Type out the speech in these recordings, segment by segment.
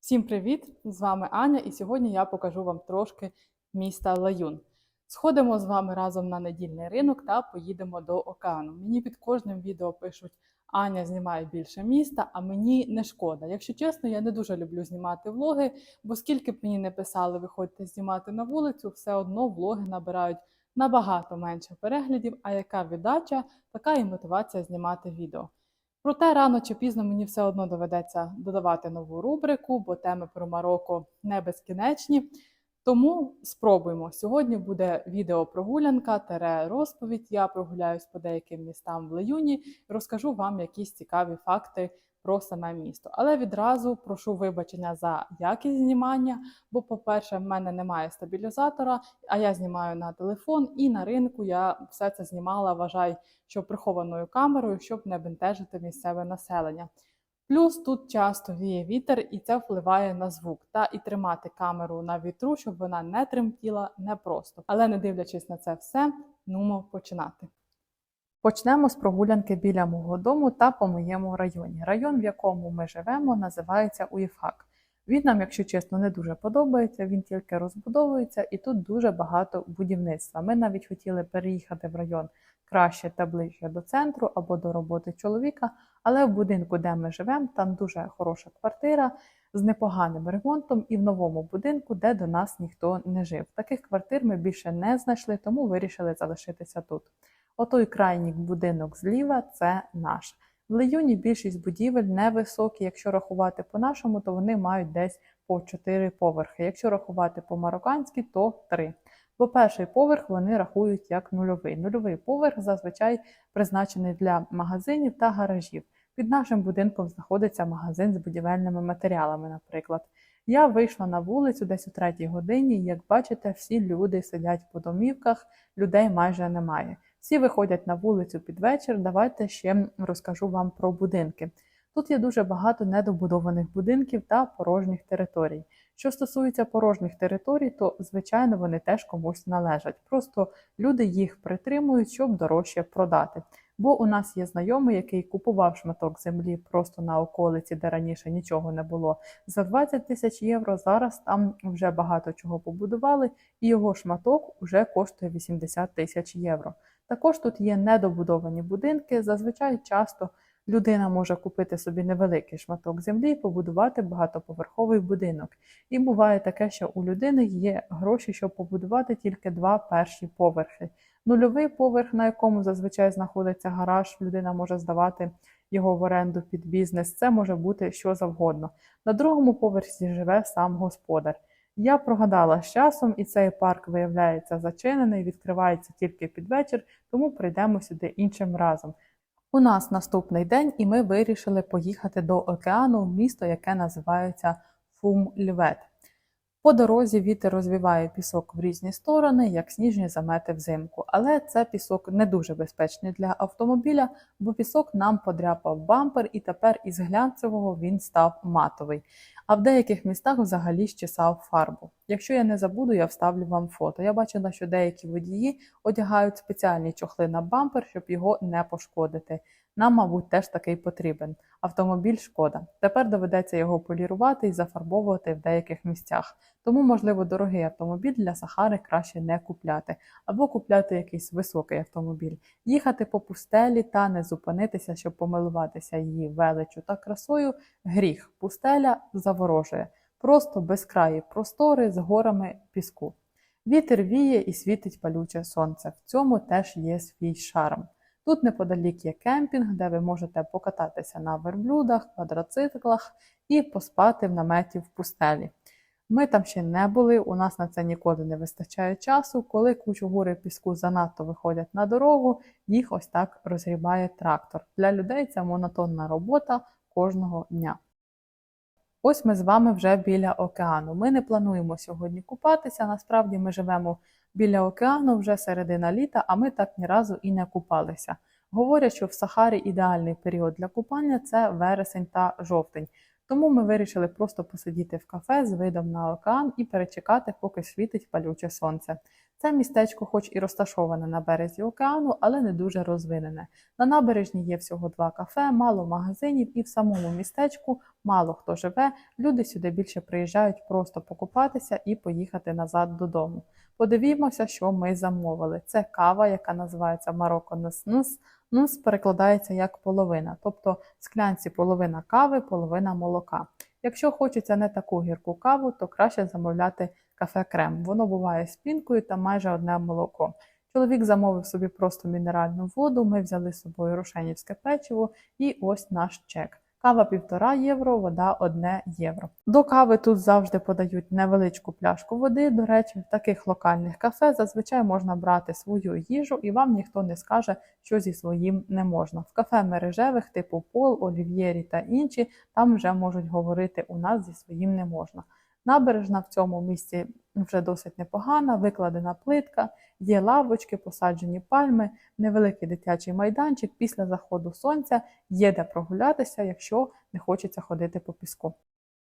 Всім привіт! З вами Аня, і сьогодні я покажу вам трошки міста Лаюн. Сходимо з вами разом на недільний ринок та поїдемо до океану. Мені під кожним відео пишуть: Аня знімає більше міста, а мені не шкода. Якщо чесно, я не дуже люблю знімати влоги, бо скільки б мені не писали, виходьте знімати на вулицю, все одно влоги набирають набагато менше переглядів. А яка віддача, така і мотивація знімати відео. Проте рано чи пізно мені все одно доведеться додавати нову рубрику, бо теми про Марокко не безкінечні. Тому спробуємо. Сьогодні буде відео прогулянка, тере розповідь. Я прогуляюсь по деяким містам в Леюні і розкажу вам якісь цікаві факти про саме місто. Але відразу прошу вибачення за якість знімання, бо, по-перше, в мене немає стабілізатора, а я знімаю на телефон, і на ринку я все це знімала, вважай, що прихованою камерою, щоб не бентежити місцеве населення. Плюс тут часто віє вітер, і це впливає на звук. Та і тримати камеру на вітру, щоб вона не тремтіла, непросто. Але не дивлячись на це все, нумо починати. Почнемо з прогулянки біля мого дому та по моєму районі. Район, в якому ми живемо, називається Уєфак. Він нам, якщо чесно, не дуже подобається, він тільки розбудовується і тут дуже багато будівництва. Ми навіть хотіли переїхати в район краще та ближче до центру або до роботи чоловіка, але в будинку, де ми живемо, там дуже хороша квартира з непоганим ремонтом і в новому будинку, де до нас ніхто не жив. Таких квартир ми більше не знайшли, тому вирішили залишитися тут. Отой крайній будинок зліва це наш. В Леюні більшість будівель невисокі. Якщо рахувати по-нашому, то вони мають десь по 4 поверхи. Якщо рахувати по-марокканськи, то 3. Бо перший поверх вони рахують як нульовий. Нульовий поверх зазвичай призначений для магазинів та гаражів. Під нашим будинком знаходиться магазин з будівельними матеріалами, наприклад. Я вийшла на вулицю десь о третій годині, і, як бачите, всі люди сидять по домівках, людей майже немає. Всі виходять на вулицю під вечір. Давайте ще розкажу вам про будинки. Тут є дуже багато недобудованих будинків та порожніх територій. Що стосується порожніх територій, то звичайно вони теж комусь належать. Просто люди їх притримують, щоб дорожче продати. Бо у нас є знайомий, який купував шматок землі просто на околиці, де раніше нічого не було, за 20 тисяч євро. Зараз там вже багато чого побудували, і його шматок вже коштує 80 тисяч євро. Також тут є недобудовані будинки. Зазвичай часто людина може купити собі невеликий шматок землі і побудувати багатоповерховий будинок. І буває таке, що у людини є гроші, щоб побудувати тільки два перші поверхи. Нульовий поверх, на якому зазвичай знаходиться гараж, людина може здавати його в оренду під бізнес. Це може бути що завгодно. На другому поверсі живе сам господар. Я прогадала з часом, і цей парк виявляється зачинений, відкривається тільки під вечір, тому прийдемо сюди іншим разом. У нас наступний день, і ми вирішили поїхати до океану в місто, яке називається Фум-Львет. По дорозі вітер розвіває пісок в різні сторони, як сніжні замети взимку. Але це пісок не дуже безпечний для автомобіля, бо пісок нам подряпав бампер, і тепер із глянцевого він став матовий. А в деяких містах взагалі щесав фарбу. Якщо я не забуду, я вставлю вам фото. Я бачила, що деякі водії одягають спеціальні чохли на бампер, щоб його не пошкодити. Нам, мабуть, теж такий потрібен. Автомобіль шкода. Тепер доведеться його полірувати і зафарбовувати в деяких місцях. Тому, можливо, дорогий автомобіль для Сахари краще не купляти, або купляти якийсь високий автомобіль, їхати по пустелі та не зупинитися, щоб помилуватися її величу та красою. Гріх пустеля заворожує, просто безкраї простори з горами піску. Вітер віє і світить палюче сонце. В цьому теж є свій шарм. Тут неподалік є кемпінг, де ви можете покататися на верблюдах, квадроциклах і поспати в наметі в пустелі. Ми там ще не були, у нас на це ніколи не вистачає часу. Коли кучу гори піску занадто виходять на дорогу, їх ось так розгрібає трактор. Для людей це монотонна робота кожного дня. Ось ми з вами вже біля океану. Ми не плануємо сьогодні купатися. Насправді ми живемо біля океану вже середина літа, а ми так ні разу і не купалися. Говорять, що в Сахарі ідеальний період для купання це вересень та жовтень. Тому ми вирішили просто посидіти в кафе з видом на океан і перечекати, поки світить палюче сонце. Це містечко, хоч і розташоване на березі океану, але не дуже розвинене. На набережні є всього два кафе, мало магазинів, і в самому містечку мало хто живе. Люди сюди більше приїжджають просто покупатися і поїхати назад додому. Подивімося, що ми замовили. Це кава, яка називається Марокко Нус. Нус перекладається як половина, тобто в склянці половина кави, половина молока. Якщо хочеться не таку гірку каву, то краще замовляти кафе крем. Воно буває з пінкою та майже одне молоко. Чоловік замовив собі просто мінеральну воду, ми взяли з собою рошенівське печиво і ось наш чек. Кава півтора євро, вода одне євро. До кави тут завжди подають невеличку пляшку води. До речі, в таких локальних кафе зазвичай можна брати свою їжу, і вам ніхто не скаже, що зі своїм не можна. В кафе мережевих, типу Пол, Олів'єрі та інші, там вже можуть говорити у нас зі своїм не можна. Набережна в цьому місці вже досить непогана, викладена плитка, є лавочки, посаджені пальми, невеликий дитячий майданчик. Після заходу сонця є де прогулятися, якщо не хочеться ходити по піску.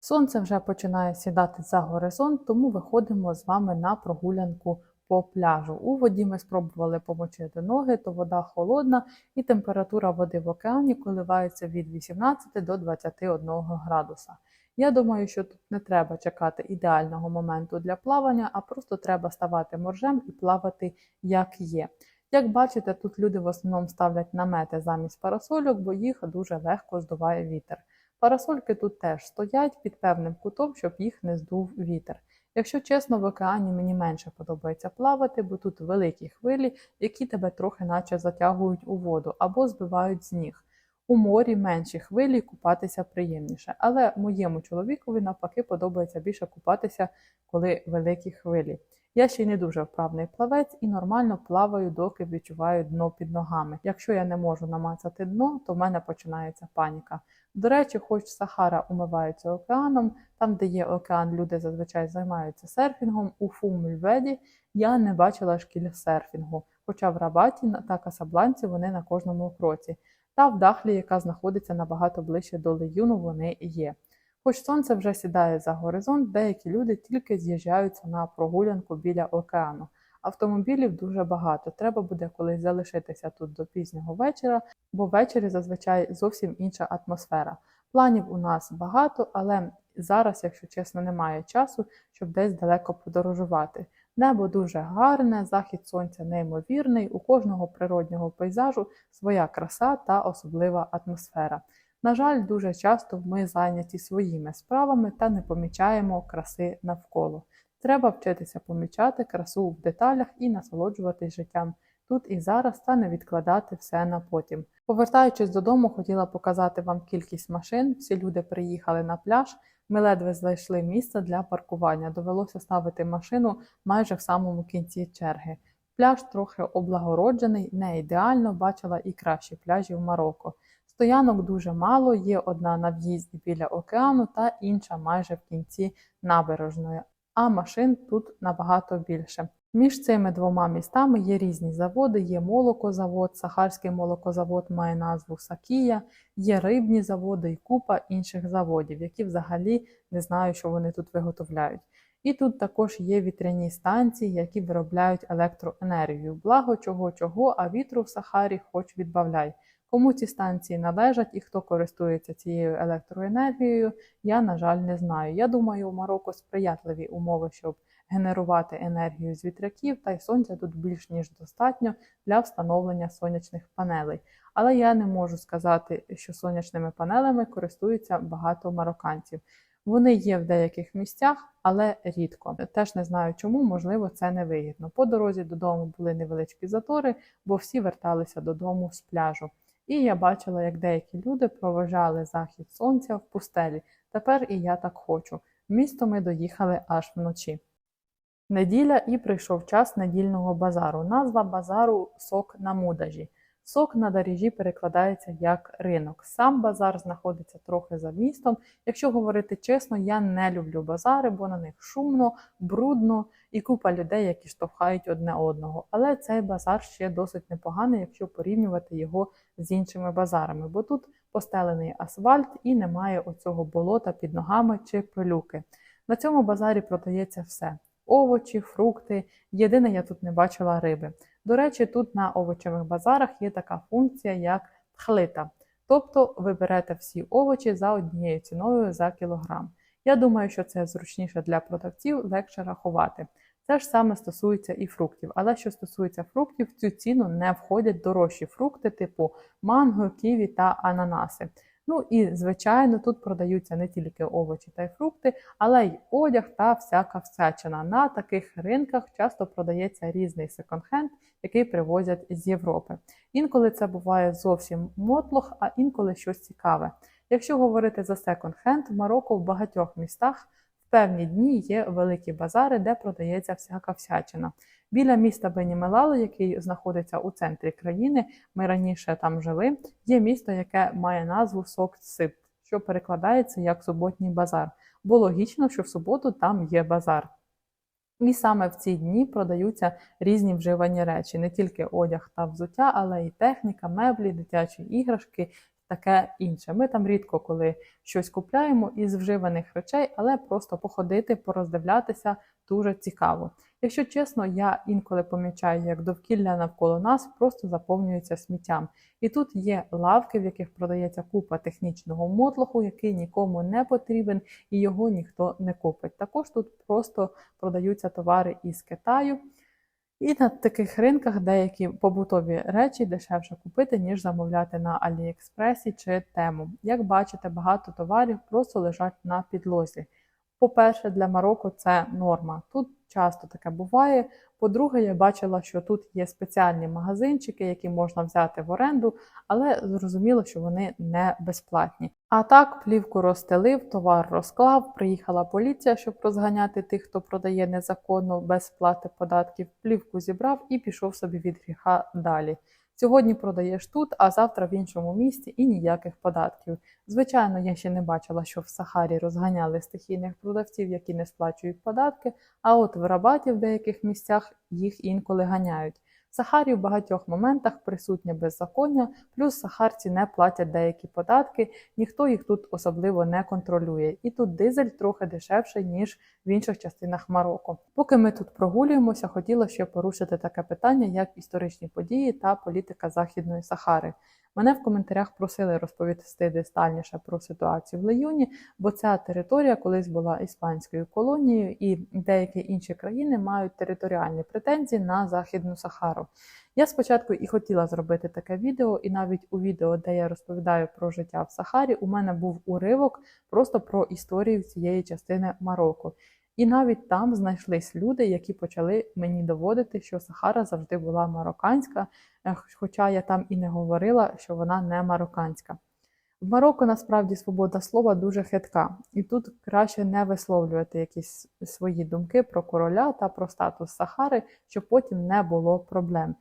Сонце вже починає сідати за горизонт, тому виходимо з вами на прогулянку по пляжу. У воді ми спробували помочити ноги, то вода холодна і температура води в океані коливається від 18 до 21 градуса. Я думаю, що тут не треба чекати ідеального моменту для плавання, а просто треба ставати моржем і плавати як є. Як бачите, тут люди в основному ставлять намети замість парасольок, бо їх дуже легко здуває вітер. Парасольки тут теж стоять під певним кутом, щоб їх не здув вітер. Якщо чесно, в океані мені менше подобається плавати, бо тут великі хвилі, які тебе трохи наче затягують у воду або збивають з ніг. У морі менші хвилі купатися приємніше, але моєму чоловікові навпаки подобається більше купатися, коли великі хвилі. Я ще не дуже вправний плавець і нормально плаваю, доки відчуваю дно під ногами. Якщо я не можу намацати дно, то в мене починається паніка. До речі, хоч Сахара умивається океаном, там, де є океан, люди зазвичай займаються серфінгом. У Фумульведі я не бачила шкіль серфінгу, хоча в Рабаті та Касабланці вони на кожному кроці. Та в Дахлі, яка знаходиться набагато ближче до Леюну, вони є. Хоч сонце вже сідає за горизонт, деякі люди тільки з'їжджаються на прогулянку біля океану. Автомобілів дуже багато. Треба буде колись залишитися тут до пізнього вечора, бо ввечері зазвичай зовсім інша атмосфера. Планів у нас багато, але зараз, якщо чесно, немає часу, щоб десь далеко подорожувати. Небо дуже гарне, захід сонця неймовірний, у кожного природнього пейзажу своя краса та особлива атмосфера. На жаль, дуже часто ми зайняті своїми справами та не помічаємо краси навколо. Треба вчитися помічати красу в деталях і насолоджуватись життям тут і зараз та не відкладати все на потім. Повертаючись додому, хотіла показати вам кількість машин. Всі люди приїхали на пляж. Ми ледве знайшли місце для паркування. Довелося ставити машину майже в самому кінці черги. Пляж трохи облагороджений, не ідеально, бачила і кращі пляжі в Марокко. Стоянок дуже мало, є одна на в'їзді біля океану та інша майже в кінці набережної, а машин тут набагато більше. Між цими двома містами є різні заводи, є молокозавод, Сахарський молокозавод має назву Сакія, є рибні заводи і купа інших заводів, які взагалі не знаю, що вони тут виготовляють. І тут також є вітряні станції, які виробляють електроенергію. Благо чого чого, а вітру в Сахарі хоч відбавляй. Кому ці станції належать і хто користується цією електроенергією, я, на жаль, не знаю. Я думаю, у Марокко сприятливі умови, щоб генерувати енергію з вітряків, та й сонця тут більш ніж достатньо для встановлення сонячних панелей. Але я не можу сказати, що сонячними панелями користуються багато марокканців. Вони є в деяких місцях, але рідко. Теж не знаю чому, можливо, це не вигідно. По дорозі додому були невеличкі затори, бо всі верталися додому з пляжу. І я бачила, як деякі люди проважали захід сонця в пустелі. Тепер і я так хочу. Місто ми доїхали аж вночі. Неділя і прийшов час недільного базару. Назва базару сок на мудажі. Сок на доріжі перекладається як ринок. Сам базар знаходиться трохи за містом. Якщо говорити чесно, я не люблю базари, бо на них шумно, брудно і купа людей, які штовхають одне одного. Але цей базар ще досить непоганий, якщо порівнювати його з іншими базарами, бо тут постелений асфальт і немає оцього болота під ногами чи пилюки. На цьому базарі продається все. Овочі, фрукти. Єдине, я тут не бачила риби. До речі, тут на овочевих базарах є така функція, як тхлита. Тобто ви берете всі овочі за однією ціною за кілограм. Я думаю, що це зручніше для продавців, легше рахувати. Це ж саме стосується і фруктів. Але що стосується фруктів, в цю ціну не входять дорожчі фрукти, типу манго, ківі та ананаси. Ну і звичайно, тут продаються не тільки овочі та й фрукти, але й одяг та всяка всячина. На таких ринках часто продається різний секонд-хенд, який привозять з Європи. Інколи це буває зовсім мотлох, а інколи щось цікаве. Якщо говорити за секонд-хенд, в Марокко в багатьох містах в певні дні є великі базари, де продається всяка всячина. Біля міста Бенімелало, який знаходиться у центрі країни, ми раніше там жили, є місто, яке має назву Соксип, що перекладається як суботній базар. Бо логічно, що в суботу там є базар. І саме в ці дні продаються різні вживані речі, не тільки одяг та взуття, але й техніка, меблі, дитячі іграшки, таке інше. Ми там рідко коли щось купляємо із вживаних речей, але просто походити, пороздивлятися дуже цікаво. Якщо чесно, я інколи помічаю, як довкілля навколо нас просто заповнюється сміттям. І тут є лавки, в яких продається купа технічного мотлоху, який нікому не потрібен і його ніхто не купить. Також тут просто продаються товари із Китаю. І на таких ринках деякі побутові речі дешевше купити, ніж замовляти на Аліекспресі чи Тему. Як бачите, багато товарів просто лежать на підлозі. По-перше, для Марокко це норма. Тут часто таке буває. По-друге, я бачила, що тут є спеціальні магазинчики, які можна взяти в оренду, але зрозуміло, що вони не безплатні. А так, плівку розстелив, товар розклав, приїхала поліція, щоб розганяти тих, хто продає незаконно без сплати податків, плівку зібрав і пішов собі від гріха далі. Сьогодні продаєш тут, а завтра в іншому місці і ніяких податків. Звичайно, я ще не бачила, що в Сахарі розганяли стихійних продавців, які не сплачують податки, а от в Рабаті в деяких місцях їх інколи ганяють. Сахарі в багатьох моментах присутнє беззаконня, плюс сахарці не платять деякі податки, ніхто їх тут особливо не контролює. І тут дизель трохи дешевший, ніж в інших частинах Марокко. Поки ми тут прогулюємося, хотіла ще порушити таке питання, як історичні події та політика Західної Сахари. Мене в коментарях просили розповісти детальніше про ситуацію в Леюні, бо ця територія колись була іспанською колонією, і деякі інші країни мають територіальні претензії на Західну Сахару. Я спочатку і хотіла зробити таке відео, і навіть у відео, де я розповідаю про життя в Сахарі, у мене був уривок просто про історію цієї частини Марокко. І навіть там знайшлись люди, які почали мені доводити, що Сахара завжди була марокканська, е, хоча я там і не говорила, що вона не марокканська. В Марокко насправді свобода слова дуже хитка, і тут краще не висловлювати якісь свої думки про короля та про статус Сахари, щоб потім не було проблем.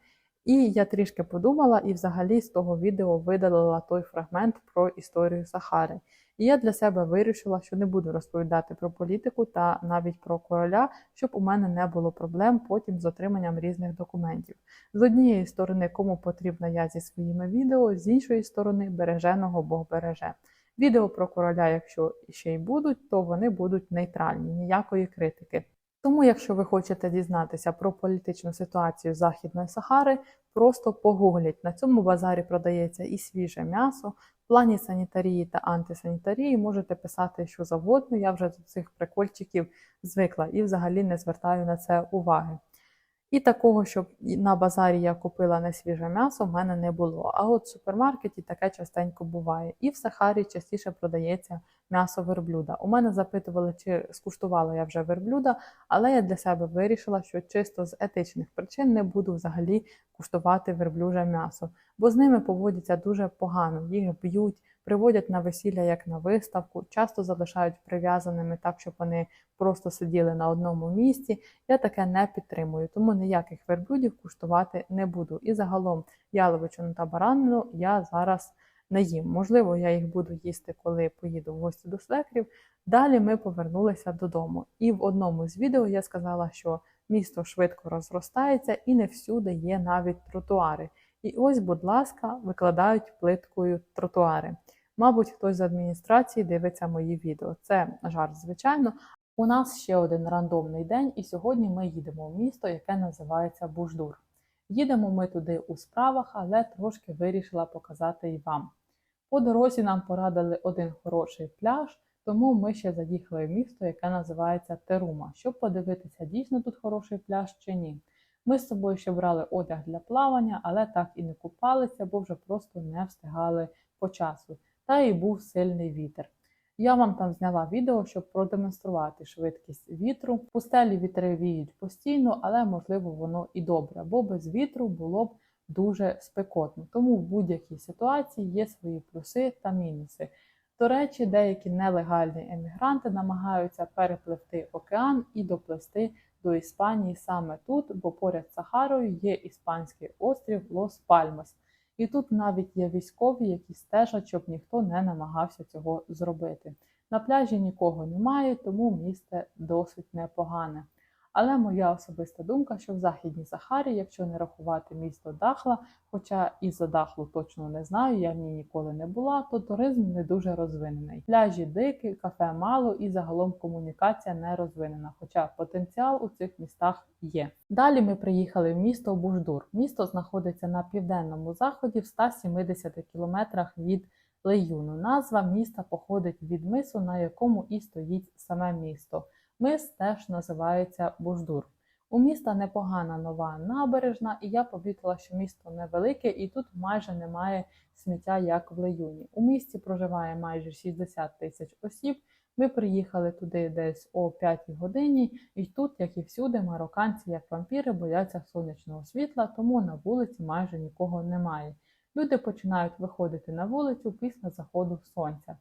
І я трішки подумала і взагалі з того відео видалила той фрагмент про історію Сахари. І я для себе вирішила, що не буду розповідати про політику та навіть про короля, щоб у мене не було проблем потім з отриманням різних документів. З однієї сторони, кому потрібна я зі своїми відео, з іншої сторони, береженого Бог береже. Відео про короля, якщо ще й будуть, то вони будуть нейтральні, ніякої критики. Тому, якщо ви хочете дізнатися про політичну ситуацію Західної Сахари, просто погугліть. На цьому базарі продається і свіже м'ясо. В плані санітарії та антисанітарії можете писати що завгодно. Я вже до цих прикольчиків звикла і взагалі не звертаю на це уваги. І такого, щоб на базарі я купила не свіже м'ясо, в мене не було. А от в супермаркеті таке частенько буває. І в Сахарі частіше продається м'ясо верблюда. У мене запитували, чи скуштувала я вже верблюда, але я для себе вирішила, що чисто з етичних причин не буду взагалі куштувати верблюже м'ясо, бо з ними поводяться дуже погано. Їх б'ють, приводять на весілля як на виставку, часто залишають прив'язаними так, щоб вони просто сиділи на одному місці. Я таке не підтримую, тому ніяких верблюдів куштувати не буду. І загалом яловичину та баранину я зараз не їм. Можливо, я їх буду їсти, коли поїду в гості до свекрів. Далі ми повернулися додому. І в одному з відео я сказала, що місто швидко розростається і не всюди є навіть тротуари. І ось, будь ласка, викладають плиткою тротуари. Мабуть, хтось з адміністрації дивиться мої відео. Це жарт, звичайно. У нас ще один рандомний день, і сьогодні ми їдемо в місто, яке називається Буждур. Їдемо ми туди у справах, але трошки вирішила показати і вам. По дорозі нам порадили один хороший пляж, тому ми ще заїхали в місто, яке називається Терума, щоб подивитися, дійсно тут хороший пляж чи ні. Ми з собою ще брали одяг для плавання, але так і не купалися, бо вже просто не встигали по часу. Та й був сильний вітер. Я вам там зняла відео, щоб продемонструвати швидкість вітру. Пустелі вітри віють постійно, але можливо воно і добре, бо без вітру було б дуже спекотно. Тому в будь-якій ситуації є свої плюси та мінуси. До речі, деякі нелегальні емігранти намагаються перепливти океан і доплисти до Іспанії саме тут, бо поряд з Сахарою є іспанський острів Лос Пальмас. І тут навіть є військові, які стежать, щоб ніхто не намагався цього зробити. На пляжі нікого немає, тому місце досить непогане. Але моя особиста думка, що в Західній Сахарі, якщо не рахувати місто Дахла, хоча і за Дахлу точно не знаю, я в ній ніколи не була, то туризм не дуже розвинений. Пляжі дикі, кафе мало і загалом комунікація не розвинена, хоча потенціал у цих містах є. Далі ми приїхали в місто Буждур. Місто знаходиться на південному заході в 170 кілометрах від Леюну. Назва міста походить від мису, на якому і стоїть саме місто. Мис теж називається Буждур. У міста непогана нова набережна, і я помітила, що місто невелике і тут майже немає сміття, як в Леюні. У місті проживає майже 60 тисяч осіб. Ми приїхали туди десь о 5 годині, і тут, як і всюди, марокканці, як вампіри, бояться сонячного світла, тому на вулиці майже нікого немає. Люди починають виходити на вулицю після заходу сонця.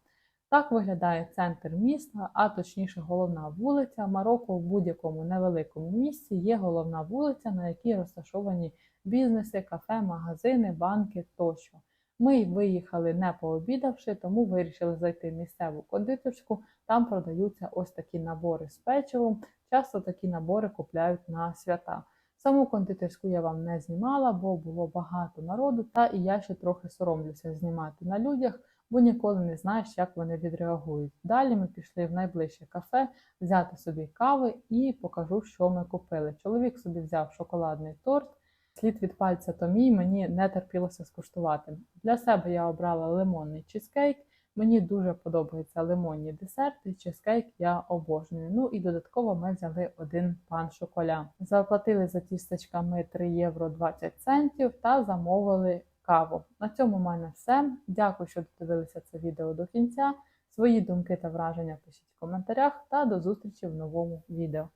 Так виглядає центр міста, а точніше головна вулиця. Марокко в будь-якому невеликому місці є головна вулиця, на якій розташовані бізнеси, кафе, магазини, банки тощо. Ми виїхали не пообідавши, тому вирішили зайти в місцеву кондитерську. Там продаються ось такі набори з печивом. Часто такі набори купляють на свята. Саму кондитерську я вам не знімала, бо було багато народу, та і я ще трохи соромлюся знімати на людях бо ніколи не знаєш, як вони відреагують. Далі ми пішли в найближче кафе взяти собі кави і покажу, що ми купили. Чоловік собі взяв шоколадний торт. Слід від пальця то мій, мені не терпілося скуштувати. Для себе я обрала лимонний чизкейк. Мені дуже подобаються лимонні десерти, чизкейк я обожнюю. Ну і додатково ми взяли один пан шоколя. Заплатили за тістечка ми 3 євро 20 центів та замовили каву. На цьому в мене все. Дякую, що додивилися це відео до кінця. Свої думки та враження пишіть в коментарях та до зустрічі в новому відео.